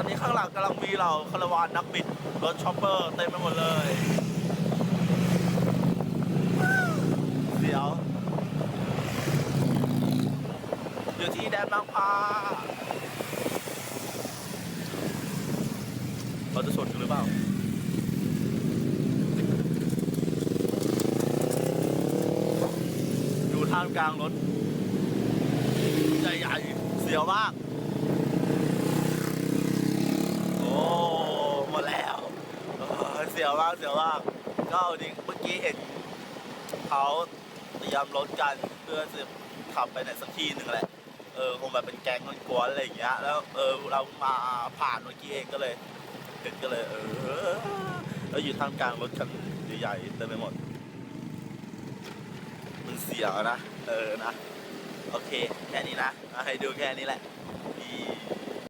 อนนี้ข้างหลังกำลังมีเราคาราวานนักบิดรถชอปเปอร์เต็มไปหมดเลยเดี๋ยว อยู่ที่แดนบางพาเราจะชนกันหรือเปล่าอยู่ท่ามกลางรถใหญ่เสียวมาก โอ้หมดแล้ว เสียวมากเสียวมากก็เอาจริงเมื่อกี้เห็นเขาเตรียมรถกันเพื่อจะขับไปไหนสักที่หนึ่งแหละเออคงแบบเป็นแก๊งกวนอะไรอย่างเงี้ยแล้วเออเรามาผ่านเมื่อกี้เองก็เลยเห็นก็เลย เออแล้วอยู่ท่ามกลางรถคันใหญ่ๆเต็มไปหมด มันเสียวนะ เออนะ โอเค แค่นี้นะ ให้ดูแค่นี้แหละอี